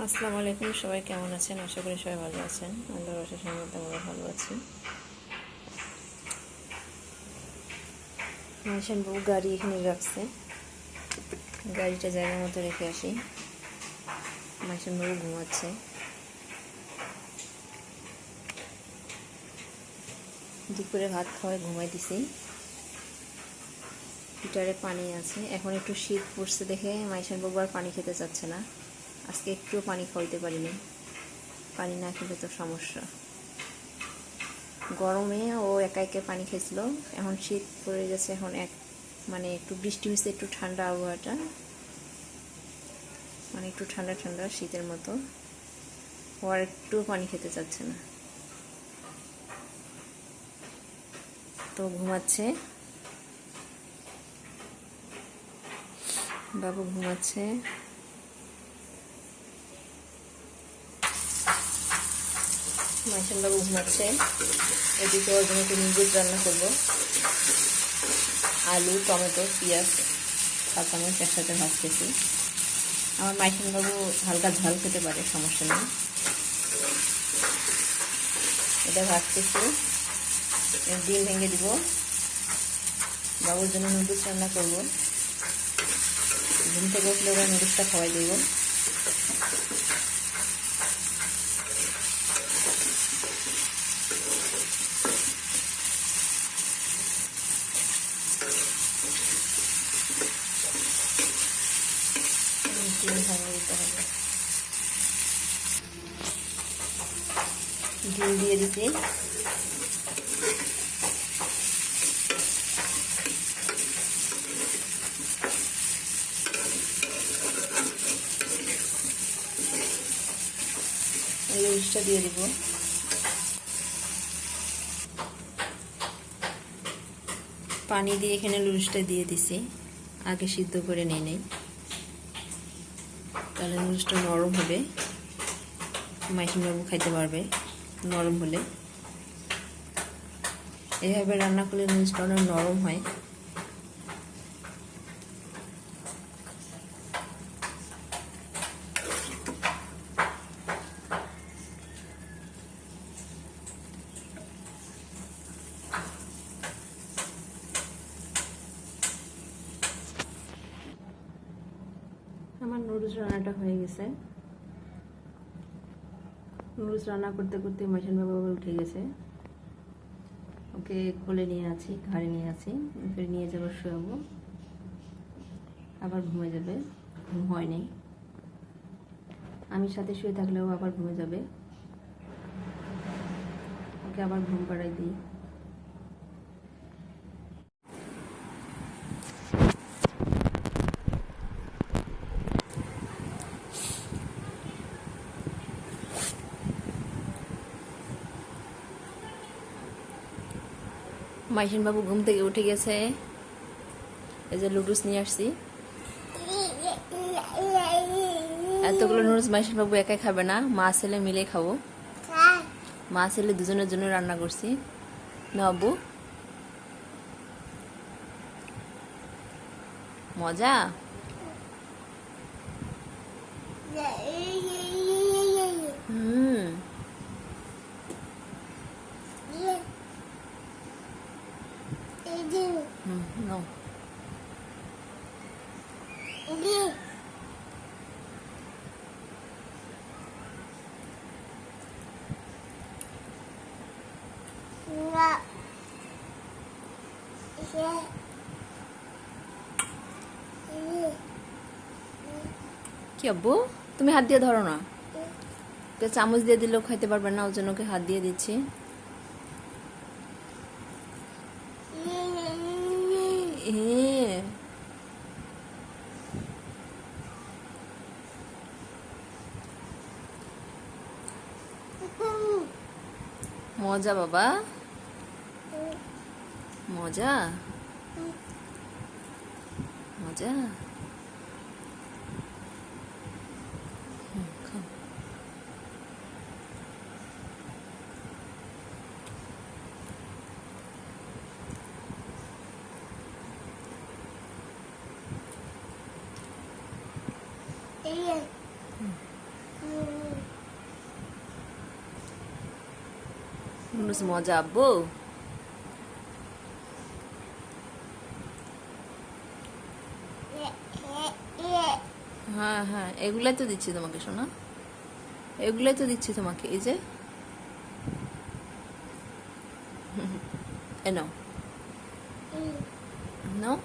আসসালামু আলাইকুম, সবাই কেমন আছেন? আশা করি সবাই ভালো আছেন। আল্লাহর রসের সম্মত আমরা ভালো আছি। মাইশান বাবু গাড়ি এখানে রাখছে। গাড়িটা জায়গা মতো রেখে আসি। মাইশান বউ ঘুমাচ্ছে। দুপুরে ভাত খাওয়াই ঘুমাই দিছি। হিটারে পানি আছে। এখন একটু শীত পড়ছে দেখে মাইশান বাবু আর পানি খেতে চাচ্ছে না। আজকে একটুও পানি খাওয়াইতে পারিনি। পানি না খেলে তো সমস্যা। গরমে ও একা একা পানি খেয়েছিল এখন শীত পড়ে গেছে, এখন এক মানে একটু বৃষ্টি হয়েছে একটু ঠান্ডা আবহাওয়াটা। মানে একটু ঠান্ডা ঠান্ডা শীতের মতো। ও আর একটুও পানি খেতে চাচ্ছে না। তো ঘুমাচ্ছে। বাবু ঘুমাচ্ছে। মাইশান বাবু ঘুমাচ্ছে এদিকে ওর জন্য একটু নুডলস রান্না করব। আলু, টমেটো, পেঁয়াজ, কাঁচামরিচ একসাথে ভাজতেছি। আমার মাইশান বাবু হালকা ঝাল খেতে পারে, সমস্যা নেই। এটা ভাজতেছি। ডিম ভেঙে দিব। বাবুর জন্য নুডলস রান্না করব। ঘুম থেকে উঠলে ওরা নুডলসটা খাওয়াই দেবো ডিম ভাঙে দিতে হবে ডিম দিয়ে দিচ্ছি লুচটা দিয়ে দিব। পানি দিয়ে এখানে লুচটা দিয়ে দিছি। আগে সিদ্ধ করে নিয়ে নেই। তাহলে নুডলসটা নরম হবে। মাইসিনবাবু খাইতে পারবে। নরম হলে। এভাবে রান্না করলে নুডলসটা অনেক নরম হয়। আমার নুডলস রান্নাটা হয়ে গেছে। নুডলস রান্না করতে করতে মাইশান বাবা উঠে গেছে। ওকে কোলে নিয়ে আছি, ঘাড়ে নিয়ে আছি, ফিরে নিয়ে যাব শুয়াবো। আবার ঘুমে যাবে, ঘুম হয়নি আমি সাথে শুয়ে থাকলেও আবার ঘুমে যাবে। ওকে আবার ঘুম পাড়াই দিই। বাবু ঘুম থেকে উঠে গেছে। এই যে লুডুস নিয়ে আসছি। এতগুলো নুডলস বাবু একাই খাবে না, মা, ছেলে মিলে খাব। মা, ছেলে দুজনের জন্য রান্না করছি। না আব্বু। মজা? কি আব্বু? তুমি হাত দিয়ে ধরো না। তো চামচ দিয়ে দিলেও খাইতে পারবে না, ওর জন্য ওকে হাত দিয়ে দিচ্ছি। মজা বাবা। 모자? 응. 모자? 응, 컴. 응. 응. 무슨 모자, 뭐? হ্যাঁ হ্যাঁ এগুলাই তো দিচ্ছি তোমাকে শোনা। এগুলাই তো দিচ্ছি তোমাকে এই যে। এ নাও। নাও।